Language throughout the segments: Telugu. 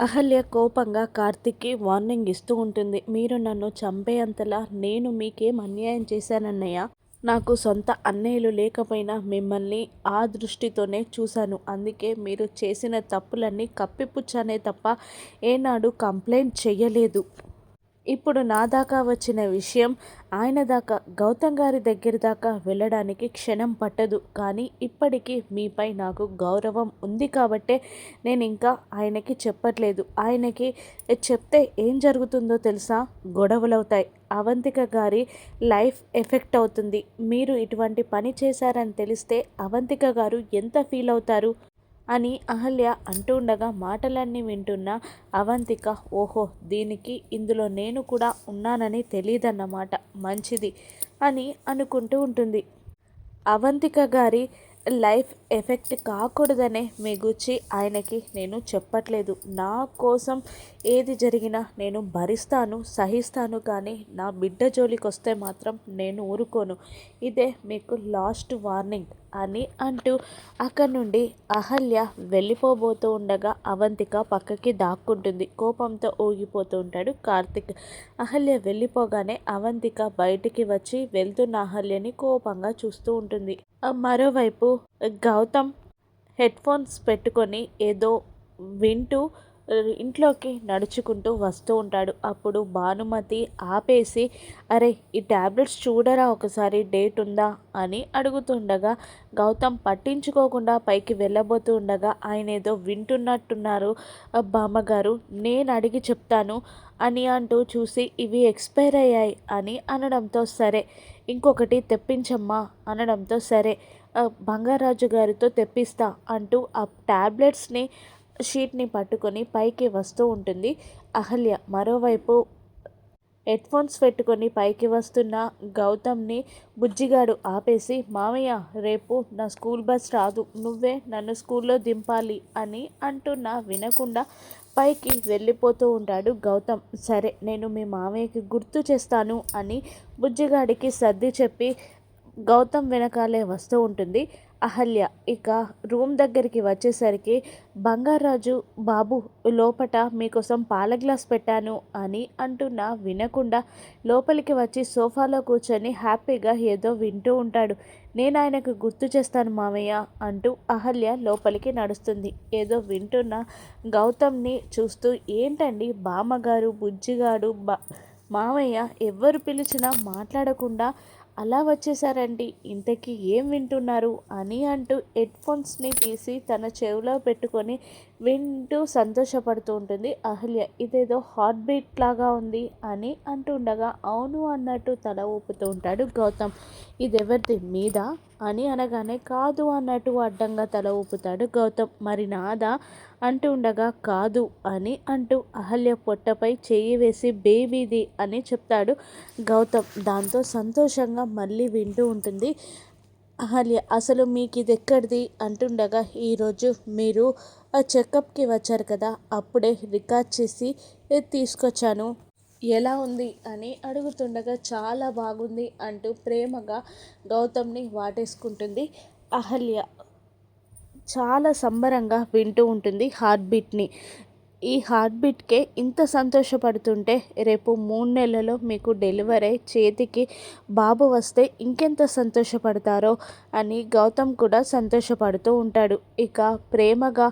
అహల్య కోపంగా కార్తిక్కి వార్నింగ్ ఇస్తూ ఉంటుంది. మీరు నన్ను చంపేంతలా నేను మీకేం అన్యాయం చేశానన్నయ్య? నాకు సొంత అన్నయ్యలు లేకపోయినా మిమ్మల్ని ఆ దృష్టితోనే చూశాను. అందుకే మీరు చేసిన తప్పులన్నీ కప్పిపుచ్చానే తప్ప ఏనాడు కంప్లైంట్ చెయ్యలేదు. ఇప్పుడు నా దాకా వచ్చిన విషయం ఆయన దాకా గౌతమ్ గారి దగ్గర దాకా వెళ్ళడానికి క్షణం పట్టదు. కానీ ఇప్పటికీ మీపై నాకు గౌరవం ఉంది కాబట్టే నేను ఇంకా ఆయనకి చెప్పట్లేదు. ఆయనకి చెప్తే ఏం జరుగుతుందో తెలుసా? గొడవలవుతాయి. అవంతిక గారి లైఫ్ ఎఫెక్ట్ అవుతుంది. మీరు ఇటువంటి పని చేశారని తెలిస్తే అవంతిక గారు ఎంత ఫీల్ అవుతారు? అని అహల్య అంటుండగా మాటలన్నీ వింటున్న అవంతిక ఓహో దీనికి ఇందులో నేను కూడా ఉన్నానని తెలియదన్నమాట మంచిది అని అనుకుంటూ ఉంటుంది. అవంతిక గారి లైఫ్ ఎఫెక్ట్ కాకూడదనే మీ గుచ్చి ఆయనకి నేను చెప్పట్లేదు. నా కోసం ఏది జరిగినా నేను భరిస్తాను సహిస్తాను కానీ నా బిడ్డ జోలికి వస్తే మాత్రం నేను ఊరుకోను. ఇదే మీకు లాస్ట్ వార్నింగ్ అని అంటూ అక్కడి నుండి అహల్య వెళ్ళిపోబోతూ ఉండగా అవంతిక పక్కకి దాక్కుంటుంది. కోపంతో ఊగిపోతూ ఉంటాడు కార్తిక్. అహల్య వెళ్ళిపోగానే అవంతిక బయటికి వచ్చి వెళ్తున్న అహల్యని కోపంగా చూస్తూ ఉంటుంది. మరోవైపు గౌతమ్ హెడ్ ఫోన్స్ పెట్టుకొని ఏదో వింటూ ఇంట్లోకి నడుచుకుంటూ వస్తూ ఉంటాడు. అప్పుడు భానుమతి ఆపేసి అరే ఈ ట్యాబ్లెట్స్ చూడరా ఒకసారి? డేట్ ఉందా? అని అడుగుతుండగా గౌతమ్ పట్టించుకోకుండా పైకి వెళ్ళబోతూ ఉండగా ఆయన ఏదో వింటున్నట్టున్నారు. బామ్మగారు నేను అడిగి చెప్తాను. అని అంటూ చూసి ఇవి ఎక్స్పైర్ అయ్యాయి అని అనడంతో సరే. ఇంకొకటి తెప్పించమ్మా అనడంతో సరే. బంగారాజు గారితో తెప్పిస్తా అంటూ ఆ ట్యాబ్లెట్స్ని షీట్ని పట్టుకొని పైకి వస్తూ ఉంటుంది. అహల్య మరోవైపు హెడ్ ఫోన్స్ పెట్టుకొని పైకి వస్తున్న గౌతమ్ని బుజ్జిగాడు ఆపేసి మామయ్య రేపు నా స్కూల్ బస్ రాదు. నువ్వే నన్ను స్కూల్లో దింపాలి అని అంటున్నా వినకుండా పైకి వెళ్ళిపోతూ ఉంటాడు గౌతమ్. సరే నేను మీ మామయ్యకి గుర్తు చేస్తాను అని బుజ్జిగాడికి సర్ది చెప్పి గౌతమ్ వెనకాలే వస్తూ ఉంటుంది. అహల్య ఇక రూమ్ దగ్గరికి వచ్చేసరికి బంగారాజు బాబు లోపట మీకోసం పాల గ్లాస్ పెట్టాను అని అంటున్నా వినకుండా లోపలికి వచ్చి సోఫాలో కూర్చొని హ్యాపీగా ఏదో వింటూ ఉంటాడు. నేను ఆయనకు గుర్తు చేస్తాను మామయ్య అంటూ అహల్య లోపలికి నడుస్తుంది. ఏదో వింటున్న గౌతమ్ని చూస్తూ ఏంటండి బామ్మగారు బుజ్జిగాడు బా మామయ్య ఎవరు పిలిచినా మాట్లాడకుండా అలా వచ్చేసారండి. ఇంతకీ ఏం వింటున్నారు? అని అంటూ హెడ్ ఫోన్స్ని తీసి తన చెవిలో పెట్టుకొని వింటూ సంతోషపడుతూ ఉంటుంది. అహల్య ఇదేదో హార్ట్ బీట్ లాగా ఉంది అని అంటుండగా అవును అన్నట్టు తల ఊపుతూ ఉంటాడు గౌతమ్. ఇది ఎవరిది మీద? అని అనగానే కాదు అన్నట్టు అడ్డంగా తల ఊపుతాడు గౌతమ్. మరి నాదా? అంటూ ఉండగా కాదు అని అంటూ అహల్య పొట్టపై చేయి వేసి బేబీది అని చెప్తాడు గౌతమ్. దాంతో సంతోషంగా మళ్ళీ వింటూ ఉంటుంది. అహల్య అసలు మీకు ఇది ఎక్కడిది అంటుండగా ఈరోజు మీరు ఆ చెకప్కి వచ్చారు కదా అప్పుడే రికార్డ్ చేసి తీసుకొచ్చాను. ఎలా ఉంది? అని అడుగుతుండగా చాలా బాగుంది అంటూ ప్రేమగా గౌతమ్ని వాటేసుకుంటుంది. అహల్య చాలా సంబరంగా వింటూ ఉంటుంది హార్ట్ బీట్ని ఈ హార్ట్ బీట్కే ఇంత సంతోషపడుతుంటే రేపు మూడు నెలలో మీకు డెలివరీ చేతికి బాబు వస్తే ఇంకెంత సంతోషపడతారో అని గౌతమ్ కూడా సంతోషపడుతూ ఉంటాడు. ఇక ప్రేమగా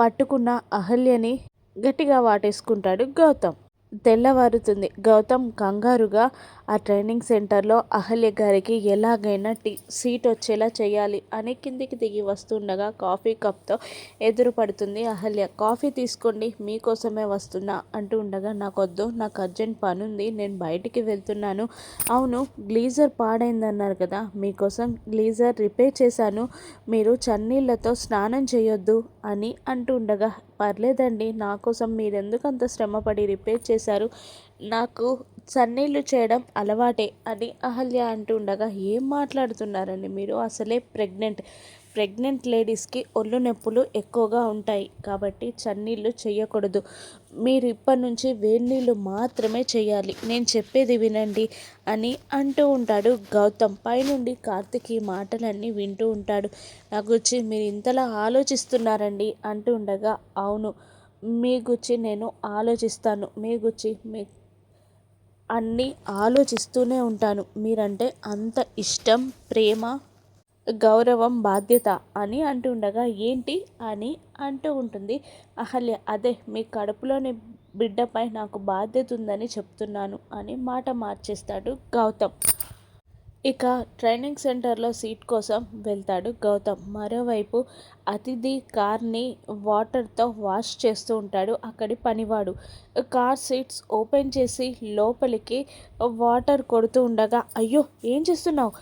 పట్టుకున్న అహల్యని గట్టిగా వాటేసుకుంటాడు గౌతమ్. తెల్లవారుతుంది. గౌతమ్ కంగారుగా ఆ ట్రైనింగ్ సెంటర్లో అహల్య గారికి ఎలాగైనా టీ సీట్ వచ్చేలా చేయాలి అని కిందికి దిగి వస్తుండగా కాఫీ కప్తో ఎదురు పడుతుంది అహల్య. కాఫీ తీసుకోండి మీకోసమే వస్తున్నా అంటూ ఉండగా నాకు వద్దు నాకు అర్జెంట్ పని ఉంది నేను బయటికి వెళ్తున్నాను. అవును గ్లీజర్ పాడైందన్నారు కదా మీకోసం గ్లీజర్ రిపేర్ చేశాను మీరు చన్నీళ్ళతో స్నానం చేయొద్దు అని అంటూ ఉండగా పర్లేదండి నా కోసం మీరెందుకు అంత శ్రమపడి రిపేర్ చేసి చేశారు. నాకు సన్నీళ్ళు చేయడం అలవాటే అని అహల్య అంటూ ఉండగా ఏం మాట్లాడుతున్నారండి మీరు? అసలే ప్రెగ్నెంట్. ప్రెగ్నెంట్ లేడీస్కి ఒళ్ళు నొప్పులు ఎక్కువగా ఉంటాయి కాబట్టి చన్నీళ్ళు చేయకూడదు. మీరు ఇప్పటి నుంచి వేడి నీళ్ళు మాత్రమే చేయాలి. నేను చెప్పేది వినండి అని అంటూ ఉంటాడు గౌతమ్. పైనుండి కార్తిక్ ఈ మాటలన్నీ వింటూ ఉంటాడు. నా గురించి మీరు ఇంతలా ఆలోచిస్తున్నారండి అంటూ ఉండగా అవును. మీ గురించి నేను ఆలోచిస్తాను. మీ గురించి మీ అన్నీ ఆలోచిస్తూనే ఉంటాను. మీరంటే అంత ఇష్టం ప్రేమ గౌరవం బాధ్యత అని అంటుండగా ఏంటి అని అంటూ ఉంటుంది. అహల్య అదే మీ కడుపులోని బిడ్డపై నాకు బాధ్యత ఉందని చెప్తున్నాను అని మాట మార్చేస్తాడు గౌతమ్. ఇక ట్రైనింగ్ సెంటర్లో సీట్ కోసం వెళ్తాడు గౌతమ్. మరోవైపు అతిథి కార్ని వాటర్తో వాష్ చేస్తూ ఉంటాడు అక్కడి పనివాడు. కార్ సీట్స్ ఓపెన్ చేసి లోపలికి వాటర్ కొడుతూ ఉండగా అయ్యో ఏం చేస్తున్నావు?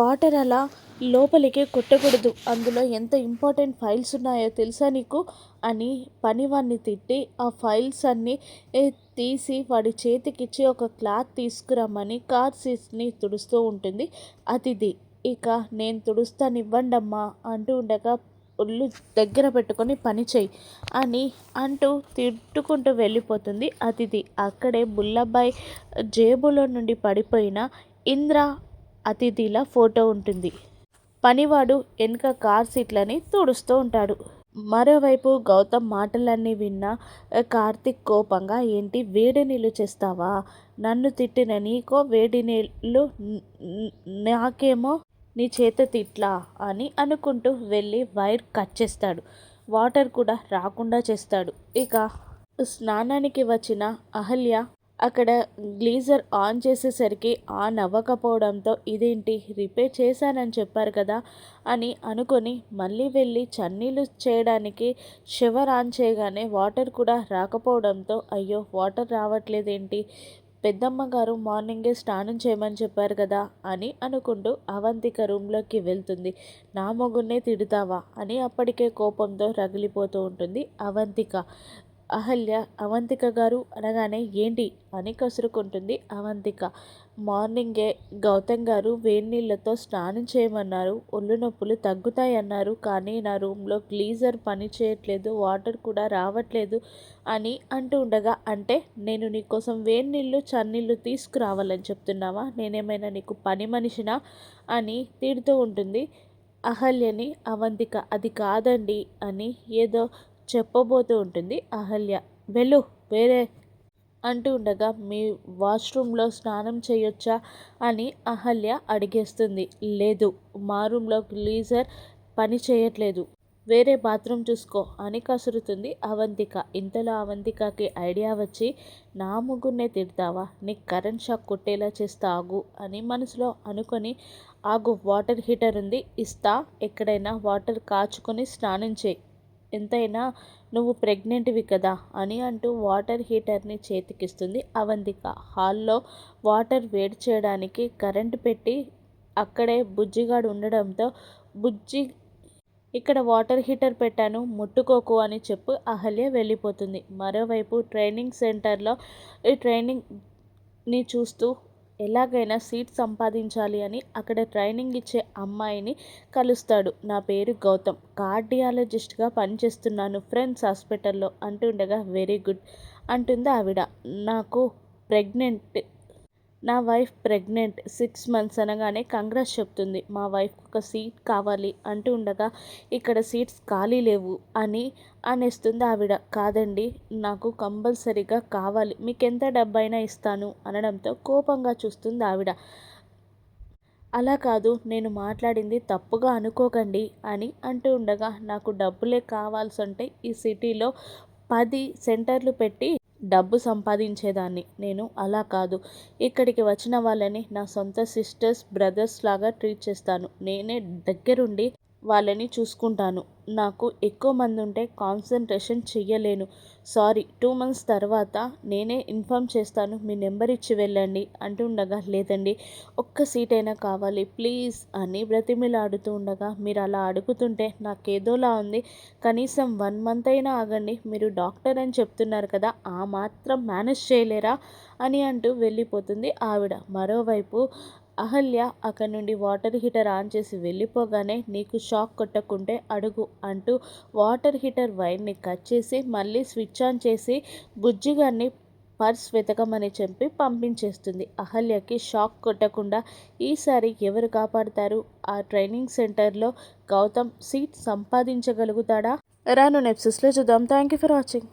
వాటర్ అలా లోపలికి కొట్టకూడదు. అందులో ఎంత ఇంపార్టెంట్ ఫైల్స్ ఉన్నాయో తెలుసా నీకు? అని పనివాడిని తిట్టి ఆ ఫైల్స్ అన్నీ తీసి వాడి చేతికిచ్చి ఒక క్లాత్ తీసుకురమ్మని కార్ సీట్స్ని తుడుస్తూ ఉంటుంది. అతిథి ఇక నేను తుడుస్తానివ్వండమ్మా అంటూ ఉండగా ఒళ్ళు దగ్గర పెట్టుకొని పని చేయి అని అంటూ తిట్టుకుంటూ వెళ్ళిపోతుంది అతిథి. అక్కడే బుల్లబ్బాయి జేబులో నుండి పడిపోయిన ఇంద్ర అతిథిల ఫోటో ఉంటుంది. పనివాడు వెనుక కార్ సీట్లని తుడుస్తూ ఉంటాడు. మరోవైపు గౌతమ్ మాటలన్నీ విన్న కార్తిక్ కోపంగా ఏంటి? వేడి నీళ్ళు చేస్తావా? నన్ను తిట్టిన నీకో వేడి నీళ్ళు నాకేమో నీ చేత తిట్లా? అని అనుకుంటూ వెళ్ళి వైర్ కట్ చేస్తాడు. వాటర్ కూడా రాకుండా చేస్తాడు. ఇక స్నానానికి వచ్చిన అహల్య అక్కడ గ్లీజర్ ఆన్ చేసేసరికి ఆన్ అవ్వకపోవడంతో ఇదేంటి? రిపేర్ చేశానని చెప్పారు కదా అని అనుకొని మళ్ళీ వెళ్ళి చన్నీళ్ళు చేయడానికి షవర్ ఆన్ చేయగానే వాటర్ కూడా రాకపోవడంతో అయ్యో వాటర్ రావట్లేదేంటి? పెద్దమ్మ గారు మార్నింగే స్నానం చేయమని చెప్పారు కదా అని అనుకుంటూ అవంతిక రూమ్లోకి వెళ్తుంది. నా మొగున్నే తిడతావా? అని అప్పటికే కోపంతో రగిలిపోతూ ఉంటుంది అవంతిక. అహల్య అవంతిక గారు అనగానే ఏంటి? అని కసురుకుంటుంది అవంతిక. మార్నింగే గౌతమ్ గారు వేడి నీళ్ళతో స్నానం చేయమన్నారు. ఒళ్ళు నొప్పులు తగ్గుతాయన్నారు. కానీ నా రూమ్లో గ్లీజర్ పని చేయట్లేదు. వాటర్ కూడా రావట్లేదు అని అంటూ ఉండగా అంటే నేను నీకోసం వేడి నీళ్ళు చన్నీళ్ళు తీసుకురావాలని చెప్తున్నావా? నేనేమైనా నీకు పని మనిషినా? అని తిడుతూ ఉంటుంది అహల్యని అవంతిక. అది కాదండి అని ఏదో చెప్పబోతూ ఉంటుంది. అహల్య వెళ్ళు వేరే అంటూ ఉండగా మీ వాష్రూమ్లో స్నానం చేయొచ్చా అని అహల్య అడిగేస్తుంది. లేదు మా రూమ్లో గ్లీజర్ పని చేయట్లేదు. వేరే బాత్రూమ్ చూసుకో అని కసురుతుంది అవంతిక. ఇంతలో అవంతికకి ఐడియా వచ్చి నా ముగ్గురినే తిడతావా? నీకు కరెంట్ షాక్ కొట్టేలా చేస్తా ఆగు అని మనసులో అనుకొని ఆగు వాటర్ హీటర్ ఉంది ఇస్తా ఎక్కడైనా వాటర్ కాచుకొని స్నానం చేయి. ఎంతైనా నువ్వు ప్రెగ్నెంట్వి కదా అని అంటూ వాటర్ హీటర్ని చేతికిస్తుంది అవంతిక. హాల్లో వాటర్ వేడి చేయడానికి కరెంటు పెట్టి అక్కడే బుజ్జిగాడు ఉండడంతో బుజ్జి ఇక్కడ వాటర్ హీటర్ పెట్టాను ముట్టుకోకు అని చెప్పు అహల్య వెళ్ళిపోతుంది. మరోవైపు ట్రైనింగ్ సెంటర్లో ఈ ట్రైనింగ్ని చూస్తూ ఎలాగైనా సీట్ సంపాదించాలి అని అక్కడ ట్రైనింగ్ ఇచ్చే అమ్మాయిని కలుస్తాడు. నా పేరు గౌతమ్. కార్డియాలజిస్ట్గా పనిచేస్తున్నాను. ఫ్రెండ్స్ హాస్పిటల్లో అంటుండగా వెరీ గుడ్ అంటుంది ఆవిడ. నాకు ప్రెగ్నెంట్ నా వైఫ్ ప్రెగ్నెంట్ సిక్స్ మంత్స్ అనగానే కంగ్రెస్ చెప్తుంది మా వైఫ్కి ఒక సీట్ కావాలి అంటూ ఉండగా ఇక్కడ సీట్స్ ఖాళీ లేవు అని అనేస్తుంది ఆవిడ. కాదండి నాకు కంపల్సరీగా కావాలి మీకు ఎంత డబ్బైనా ఇస్తాను అనడంతో కోపంగా చూస్తుంది ఆవిడ. అలా కాదు నేను మాట్లాడింది తప్పుగా అనుకోకండి అని అంటూ ఉండగా నాకు డబ్బులే కావాల్సి ఉంటే ఈ సిటీలో పది సెంటర్లు పెట్టి డబ్బు సంపాదించేదాన్ని. నేను అలా కాదు. ఇక్కడికి వచ్చిన వాళ్ళని నా సొంత సిస్టర్స్ బ్రదర్స్ లాగా ట్రీట్ చేస్తాను. నేనే దగ్గరుండి వాళ్ళని చూసుకుంటాను. నాకు ఎక్కువ మంది ఉంటే కాన్సన్ట్రేషన్ చెయ్యలేను. సారీ టూ మంత్స్ తర్వాత నేనే ఇన్ఫామ్ చేస్తాను మీ నెంబర్ ఇచ్చి వెళ్ళండి అంటుండగా లేదండి ఒక్క సీట్ అయినా కావాలి ప్లీజ్ అని బ్రతిమిలాడుతూ ఉండగా మీరు అలా అడుగుతుంటే నాకేదోలా ఉంది కనీసం వన్ మంత్ అయినా ఆగండి మీరు డాక్టర్ అని చెప్తున్నారు కదా ఆ మాత్రం మేనేజ్ చేయలేరా అని అంటూ వెళ్ళిపోతుంది ఆవిడ. మరోవైపు అహల్య అక్కడి నుండి వాటర్ హీటర్ ఆన్ చేసి వెళ్ళిపోగానే నీకు షాక్ కొట్టకుంటే అడుగు అంటూ వాటర్ హీటర్ వైర్ని కట్ చేసి మళ్ళీ స్విచ్ ఆన్ చేసి బుజ్జిగారిని పర్స్ వెతకమని చెప్పి పంపించేస్తుంది. అహల్యకి షాక్ కొట్టకుండా ఈసారి ఎవరు కాపాడుతారు? ఆ ట్రైనింగ్ సెంటర్లో గౌతమ్ సీట్ సంపాదించగలుగుతాడా? రాను నెప్సెస్లో చూద్దాం. Thank you for watching.